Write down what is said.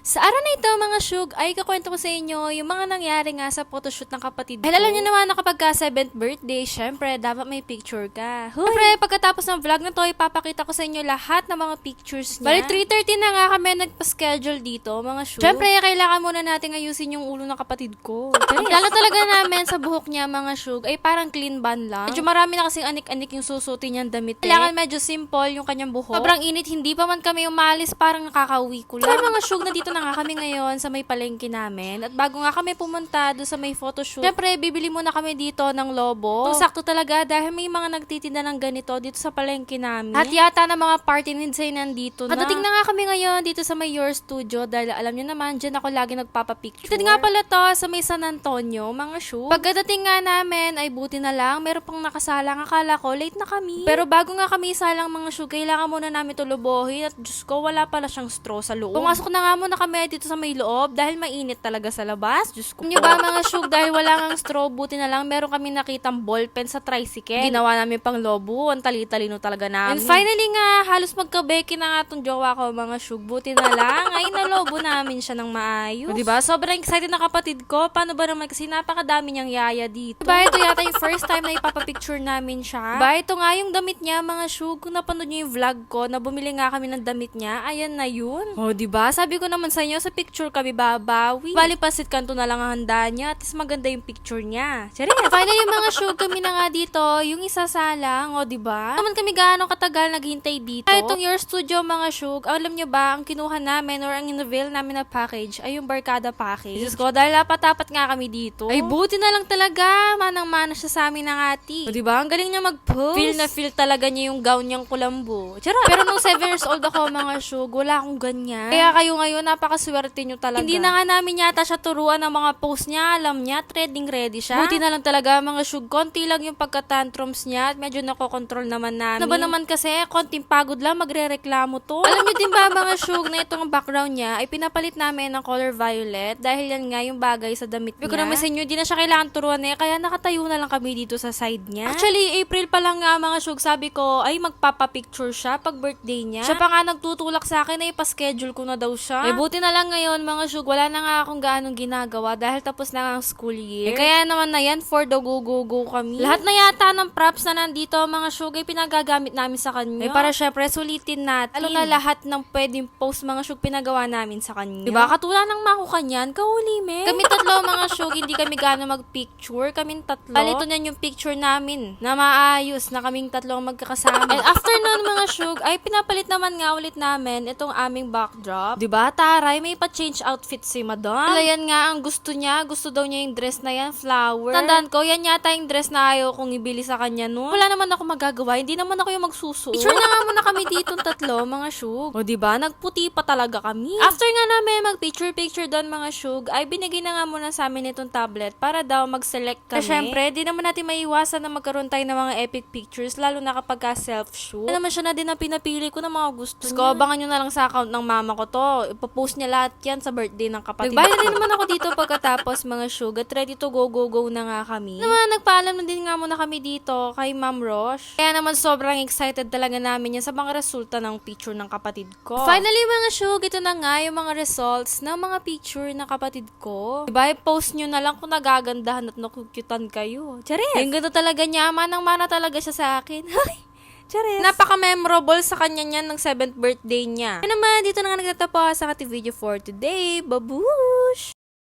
Sa araw na ito mga syug ay kakwento ko sa inyo yung mga nangyari nga sa photoshoot ng kapatid ko. Dahil alam niyo naman na kapag ka 7th birthday, syempre dapat may picture ka. Huy. Syempre pagkatapos ng vlog na to, ipapakita ko sa inyo lahat ng mga pictures niya. Bali 3.30 na nga kami nagpa-schedule dito mga syug. Syempre kailangan muna natin ayusin yung ulo ng kapatid ko. Plano talaga namin sa buhok niya mga syug ay parang clean ban lang. Medyo marami na kasing anik-anik yung susutin niyang damit. eh. Kailangan medyo simple yung kanyang buhok. Sobrang init, hindi pa man kami umalis, parang nakakauwi ko lang. Kaya mga syug, nandito na nga kami ngayon sa may palengke namin. At bago nga kami pumunta doon sa may photoshoot, syempre, bibili muna kami dito ng lobo. Ito, sakto talaga dahil may mga nagtitinda ng ganito dito sa palengke namin. At yata na mga party needs ay nandito na. Padating na nga kami ngayon dito sa may Your Studio dahil alam nyo naman, dyan ako lagi nagpapapicture. Ito nga pala to sa may San Antonio, mga shoe. Pagkadating nga namin, ay buti na lang, meron pang nakasalang. Akala ko, late na kami. Pero bago nga kami salang mga shoe, kailangan muna namin to lubohin. At Diyos ko, wala pala siyang straw sa loob. Pumasok na nga muna kami dito sa may loob dahil mainit talaga sa labas. Diyos ko. Niyo ba mga shoe, dahil wala nga straw, buti na lang, meron kami nakitang ballpen sa tricycle. Ginawa namin pang lobo. Ang tali-talino talaga namin. And finally nga, halos magkabeki na nga tong jowa ko, mga shoe. Buti na lang, ay nalobo namin siya ng maayos. O, diba? Sobrang excited na kapatid ko. Paano ba naman? Kasi napakadami niyang yaya dito. Diba, ito yata yung first time na ipapapicture namin siya. Diba, ito nga yung damit niya, mga shoe. Kung napanood niyo yung vlog ko, na bumili nga kami ng damit niya, ayan na yun. O, diba? Sabi ko naman sa inyo, sa picture kami babawi. Bali, pasit kanto na lang ang handa niya. At is maganda yung picture niya. Charis. Finally, yung mga shoe kami na nga dito, yung isa salang, o, diba? Naman kami gaano katagal naghintay dito. Ay, itong Your Studio, mga shoe, alam niyo ba, ang kinuha namin or ang in-reveal namin na package ay yung Barkada package. Diyos ko, dahil dapat-dapat nga kami dito. Ay, buti na lang talaga. Manang-mana siya sa amin ng ati. O, diba? Ang galing niya mag-post. Feel na feel talaga niya yung gown niyang kulambo. Charot. Pero nung 7 years old ako, mga shug, wala akong ganyan. Kaya kayo ngayon, napakaswerte niyo talaga. Hindi na nga namin yata siya turuan ng mga post niya. Alam niya, trading ready siya. Buti na lang talaga, mga shug. Konti lang yung pagka-tantrums niya at medyo nakokontrol naman namin. Ano ba naman kasi, konting pagod lang, magre-reklamo to. Alam niyo din ba, mga shug, na itong background niya ay pinapalit namin ng color violet dahil yan nga yung bagay sa damit niya. Ko naman sa inyo, di na siya kailangan turuan eh, kaya nakatayo na lang kami dito sa side niya. Actually, April pa lang nga mga shug, sabi ko, ay magpapapicture siya pag birthday niya. Siya pa nga nagtutulak sa akin, ay pa-schedule ko na daw siya. Eh, buti na lang ngayon mga shug, wala na nga akong gaanong ginagawa dahil tapos na ang school year. Eh, kaya naman na yan, for the go-go-go kami. Lahat na yata ng props na nandito, mga shug, ay pinagagamit namin sa kanya. Eh, para syempre, sulitin natin. Ano na lahat ng pwedeng post mga shug pinagawa namin sa kanya. Diba? Katulad ng makuka niyan, kahuli me. Kami tatlo mga shug, hindi kami gaano mag-picture. Kaming tatlo. Palito niyan yung picture namin na maayos na kaming tatlo ang magkakasama. And after nun mga shug, ay pinapalit naman nga ulit namin itong aming backdrop. Diba? Taray, may pa-change outfit si madam. Wala yan nga ang gusto niya. Gusto daw niya yung dress na yan, flower. Tandaan ko, yan yata yung dress na ayaw kong ibili sa kanya no. Wala naman ako magagawa. Hindi naman ako yung magsusuot. Picture na nga muna kami dito tatlo, mga shug. O diba? Nagputi pa talaga kami. After nga namin mag-picture-picture doon mga shug, ay binigay na nga muna sa amin itong tablet para daw mag-select kami. Kasi syempre, di naman natin maiwasan na magkaroon tayo ng mga epic pictures, lalo na kapag ka self-shoot. Ano naman siya na din ang pinapili ko ng mga gusto niya. Ko, abangan nyo na lang sa account ng mama ko to. Ipopost niya lahat yan sa birthday ng kapatid. Nagbayad din naman ako dito pagkatapos mga shug at ready to go, go, go na nga kami. Naman, nagpaalam na din nga muna kami dito kay Ma'am Roche. Kaya naman sobrang excited talaga namin yan sa mga resulta ng picture ng kapatid ko. Finally mga shug, ito na nga yung mga results ng mga picture ng kapatid ko. Diba, i-post nyo na lang kung nagagandahan at nakukyutan kayo. Charis! Yung ganda talaga niya, manang-mana talaga siya sa akin. Charis. Napaka-memorable sa kanya niyan ng 7th birthday niya. Ano naman, dito na nga nagtatapos sa ating video for today. Babu!